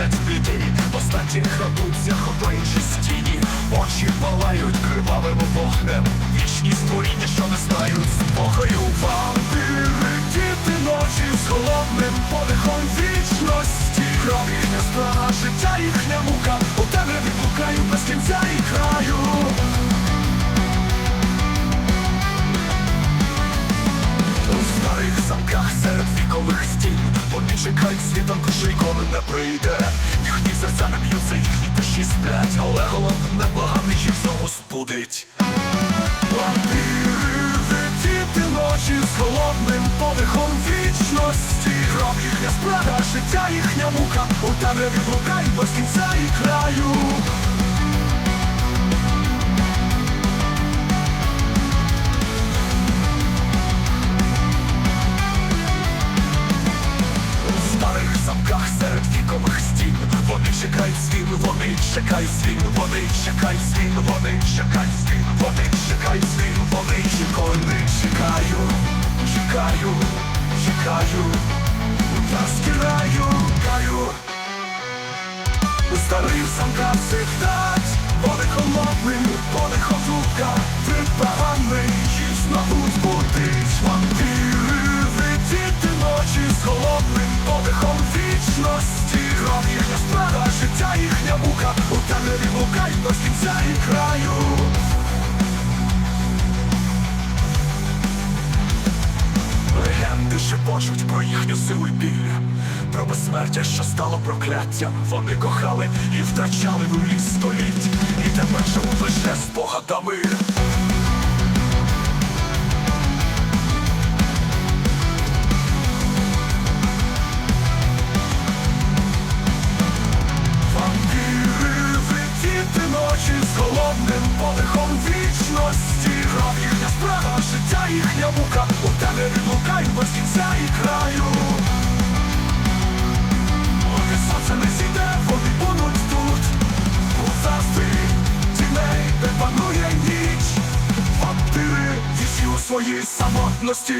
місяць біди. В останніх крадуться, ховаючи стіні Очі палають кривавим вогнем. Вічні створіння, що не знають. Спокою Вампіри, діти ночі з холодним подихом вічності. Кров їхня страна, життя їхня мука. У темряві блукаю без кінця і краю. У старих замках серед вікових стін Чекають світом, душі коли не прийде Їхні серця не б'ються, їхні душі сплять Але головне поганий їх знову збудить. Вампіри, діти ночі з холодним подихом вічності рок. їхня справа, життя їхня мука У темряві блукають без кінця і краю вони чекають змін, вони чекають змін, вони чекають змін, вони чекають змін, вони ніколи не чекаю, чекаю, чекаю, я скираю, каю. старий старих замках дать, вони холодним, подихом ходука, припаганий, їх шепочуть про їхню силу й біль. Про безсмертя, що стало прокляттям. Вони кохали і втрачали ліс століть. І тепер живуть лише спогадами. З холодним подихом вічності. Грав їхня справа, життя їхня мука Темряві блукають без кінця і краю. Поки сонце не зійде, вони будуть тут. У царстві тіней, де панує ніч. Вампіри, вісі у своїй самотності